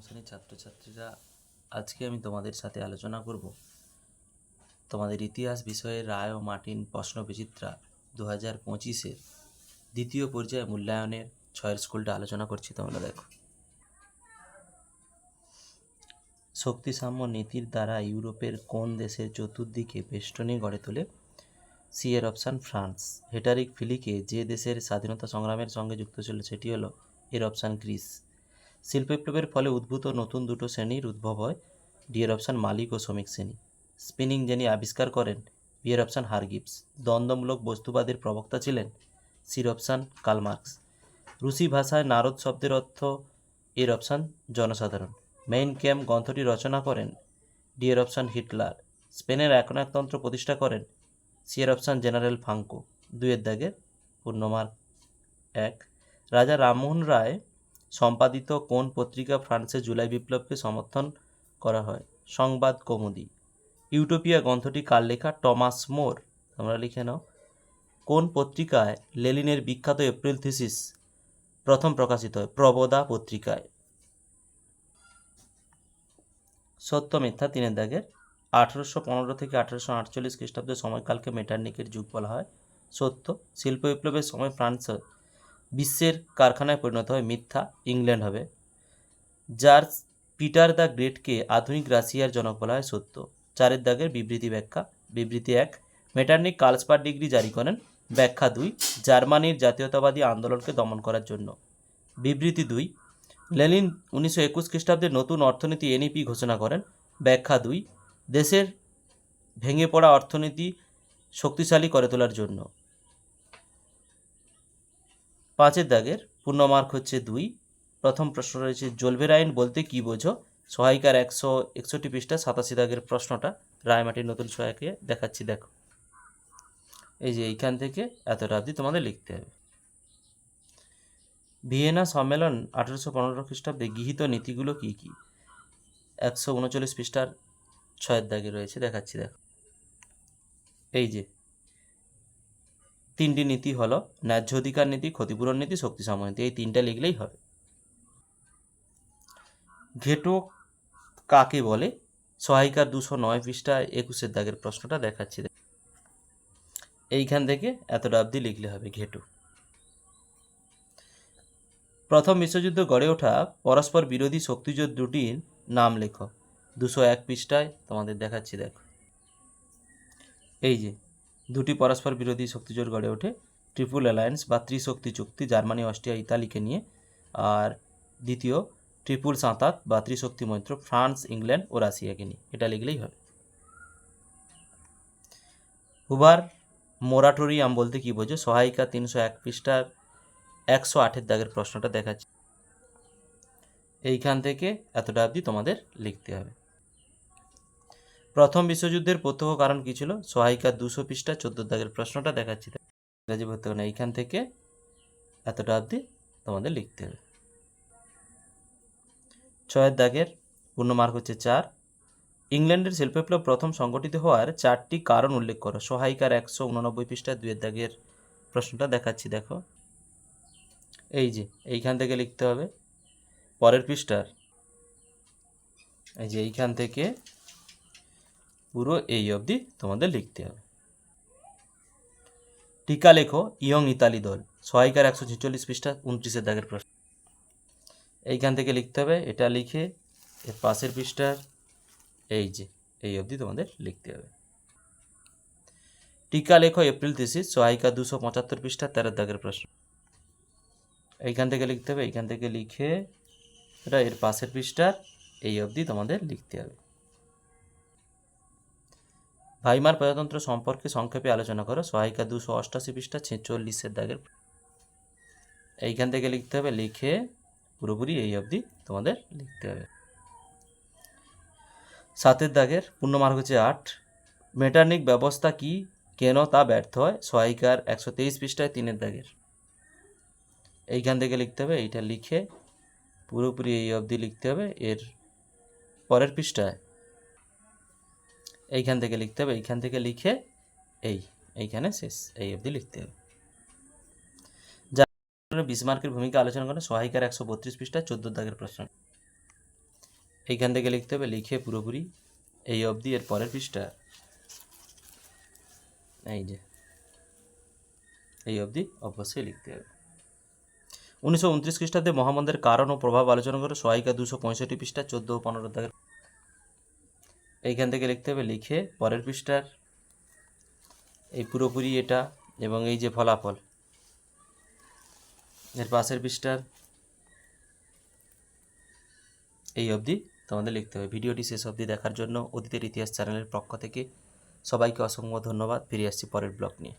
শ্রেণির ছাত্রছাত্রীরা আজকে আমি তোমাদের সাথে আলোচনা করব। তোমাদের ইতিহাস বিষয়ে রায় ও মার্টিন প্রশ্ন বিচিত্রা দু হাজার পঁচিশের দ্বিতীয় পর্যায়ে মূল্যায়নের ছয়ের স্কুলটা আলোচনা করছি তোমরা দেখো। শক্তিসাম্য নীতির দ্বারা ইউরোপের কোন দেশের চতুর্দিকে বেষ্টনী গড়ে তোলে? সি এর অপশান ফ্রান্স। হেটারিক ফিলিকে যে দেশের স্বাধীনতা সংগ্রামের সঙ্গে যুক্ত ছিল সেটি হলো এর অপশান গ্রিস। শিল্প বিপ্লবের ফলে উদ্ভূত নতুন দুটো শ্রেণির উদ্ভব হয় ডি এর অপশান মালিক ও শ্রমিক শ্রেণি। স্পিনিং যিনি আবিষ্কার করেন বি এর অপশান হারগিপস দ্বন্দ্বমূলক বস্তুবাদের প্রবক্তা ছিলেন সির অপশান কালমার্কস রুশি ভাষায় নারদ শব্দের অর্থ এর অপশান জনসাধারণ। মেইন ক্যাম্প গ্রন্থটি রচনা করেন ডি এর অপশান হিটলার। স্পেনের একনায়কতন্ত্র প্রতিষ্ঠা করেন সি এর অপশান জেনারেল ফাঙ্কো। দুইয়ের দাগের পূর্ণমার্ক এক, রাজা রামমোহন রায় সম্পাদিত কোন পত্রিকা ফ্রান্সে জুলাই বিপ্লবকে সমর্থন করা হয়? সংবাদ কৌমুদি। ইউটোপিয়া গ্রন্থটি কার লেখা? Thomas More. তোমরা লিখে নাও। কোন পত্রিকায় লেলিনের বিখ্যাত এপ্রিল থিসিস প্রথম প্রকাশিত হয়? প্রবদা পত্রিকায়। সত্য মিথ্যা তিনের দাগের। আঠেরোশো পনেরো থেকে আঠেরোশো আটচল্লিশ খ্রিস্টাব্দের সময়কালকে মেটার্নিকের যুগ বলা হয়। সত্য, শিল্প বিপ্লবের সময় ফ্রান্স বিশ্বের কারখানায় পরিণত হয় মিথ্যা, ইংল্যান্ড হবে। যার পিটার দ্য গ্রেটকে আধুনিক রাশিয়ার জনক বলা হয় সত্য। চারের দাগের বিবৃতি ব্যাখ্যা। বিবৃতি এক, মেটার্নিক কালসপার ডিগ্রি জারি করেন। ব্যাখ্যা দুই, জার্মানির জাতীয়তাবাদী আন্দোলনকে দমন করার জন্য। বিবৃতি দুই, লেনিন উনিশশো একুশ খ্রিস্টাব্দে নতুন অর্থনীতি এনইপি ঘোষণা করেন। ব্যাখ্যা দুই, দেশের ভেঙে পড়া অর্থনীতি শক্তিশালী করে তোলার জন্য। পাঁচের দাগের পূর্ণমার্ক হচ্ছে দুই। প্রথম প্রশ্ন রয়েছে জলভের আইন বলতে কি বোঝো? সহায়িকার একশো একষট্টি পৃষ্ঠা সাতাশি দাগের প্রশ্নটা রায়মাটির নতুন সহায়কে দেখাচ্ছি, দেখো। এই যে এইখান থেকে এতটা অবধি তোমাদের লিখতে হবে। ভিয়েনা সম্মেলন আঠেরোশো পনেরো খ্রিস্টাব্দে গৃহীত নীতিগুলো কী কী? একশো উনচল্লিশ পৃষ্ঠার ছয়ের দাগে রয়েছে, দেখাচ্ছি, দেখো। এই যে তিনটি নীতি হলো ন্যায্য অধিকার নীতি, ক্ষতিপূরণ নীতি, শক্তি সময় নীতি। এই তিনটা লিখলেই হবে। ঘেটো কাকে বলে? সহায়িকার দুশো নয় পৃষ্ঠায় একুশের দাগের প্রশ্নটা দেখাচ্ছি। এইখান থেকে এতটা অবধি লিখলে হবে ঘেটু। প্রথম বিশ্বযুদ্ধ গড়ে ওঠা পরস্পর বিরোধী শক্তিজোট দুটির নাম লেখো। দুশো এক পৃষ্ঠায় তোমাদের দেখাচ্ছি, দেখো। এই যে দুটি পরস্পর বিরোধী শক্তিজোট গড়ে ওঠে। ট্রিপুল অ্যালায়েন্স বা ত্রিশক্তি চুক্তি, জার্মানি, অস্ট্রিয়া, ইতালিকে নিয়ে। আর দ্বিতীয়, ট্রিপুল সাঁতাত বা ত্রিশক্তি মৈত্র ফ্রান্স, ইংল্যান্ড ও রাশিয়াকে নিয়ে। এটা লিখলেই হবে। হুবার মোরাটোরিয়াম বলতে কি বোঝো? সহায়িকা তিনশো এক পৃষ্ঠার একশো আটের দাগের প্রশ্নটা দেখাচ্ছি। এইখান থেকে এতটা অবধি তোমাদের লিখতে হবে। প্রথম বিশ্বযুদ্ধের প্রত্যক্ষ কারণ কী ছিল? সহায়িকা দুশো পৃষ্ঠা চোদ্দ দাগের প্রশ্নটা দেখাচ্ছি। ইংরাজি ভর্তি এইখান থেকে এতটা অবধি তোমাদের লিখতে হবে। ছয়ের দাগের পূর্ণমার্ক হচ্ছে চার। ইংল্যান্ডের শিল্প বিপ্লব প্রথম সংগঠিত হওয়ার চারটি কারণ উল্লেখ করো। সহায়িকার একশো উননব্বই পৃষ্ঠা দুয়ের দাগের প্রশ্নটা দেখাচ্ছি, দেখো। এই যে, এইখান থেকে লিখতে হবে। পরের পৃষ্ঠার। এই যে, এইখান থেকে পুরো এই অবধি তোমাদের লিখতে হবে। টিকা লেখো, ইয়ং ইতালি দল সহায়িকার একশো ছেচল্লিশ পৃষ্ঠা, উনত্রিশের দাগের প্রশ্ন। এইখান থেকে লিখতে হবে, এটা লিখে এর পাশের পৃষ্ঠার এই যে, এই অবধি তোমাদের লিখতে হবে। টিকা লেখো, এপ্রিল থিসিস সহায়িকা দুশো পঁচাত্তর পৃষ্ঠা, তেরো দাগের প্রশ্ন। এইখান থেকে লিখতে হবে, এইখান থেকে লিখে এটা এর পাশের পৃষ্ঠার এই অবধি তোমাদের লিখতে হবে। ভাইমার প্রজাতন্ত্র সম্পর্কে সংক্ষেপে আলোচনা করো। সহায়িকা দুশো অষ্টাশি পৃষ্ঠা ছেচল্লিশের দাগের এইখান থেকে লিখতে হবে, লিখে পুরোপুরি এই অবধি তোমাদের লিখতে হবে। সাতের দাগের পূর্ণমার্ক হচ্ছে আট। মেটার্নিক ব্যবস্থা কি? কেন তা ব্যর্থ হয়? সহায়িকার একশো তেইশ পৃষ্ঠায় তিনের দাগের। এইখান থেকে লিখতে হবে, এইটা লিখে পুরোপুরি এই অবধি লিখতে হবে। এর পরের পৃষ্ঠায় এইখান থেকে লিখতে হবে, এইখান থেকে লিখে এই, এইখানে শেষ, এই অবধি লিখতে হবে। বিসমার্কের ভূমিকা আলোচনা করে সহায়িকার একশো বত্রিশ পৃষ্ঠা, চোদ্দ দাগের প্রশ্ন। এইখান থেকে লিখতে হবে, লিখে পুরোপুরি এই অবধি, এর পরের পৃষ্ঠা। এই যে, এই অবধি অবশ্যই লিখতে হবে। উনিশশো উনত্রিশ খ্রিস্টাব্দে মহামন্দের কারণ ও প্রভাব আলোচনা করে সহায়িকা দুশো পঁয়ষট্টি পৃষ্ঠা, চোদ্দ ও পনেরো দাগের এইখান থেকে লিখতে হবে, লিখে পরের পৃষ্ঠার এই পুরোপুরি এটা এবং এই যে ফলাফল। এর পাশের পৃষ্ঠার এই অবধি তোমাদের লিখতে হবে। ভিডিওটি শেষ অবধি দেখার জন্য অতীতের ইতিহাস চ্যানেলের পক্ষ থেকে সবাইকে অসংখ্য ধন্যবাদ। ফিরে আসছি পরের ব্লগ নিয়ে।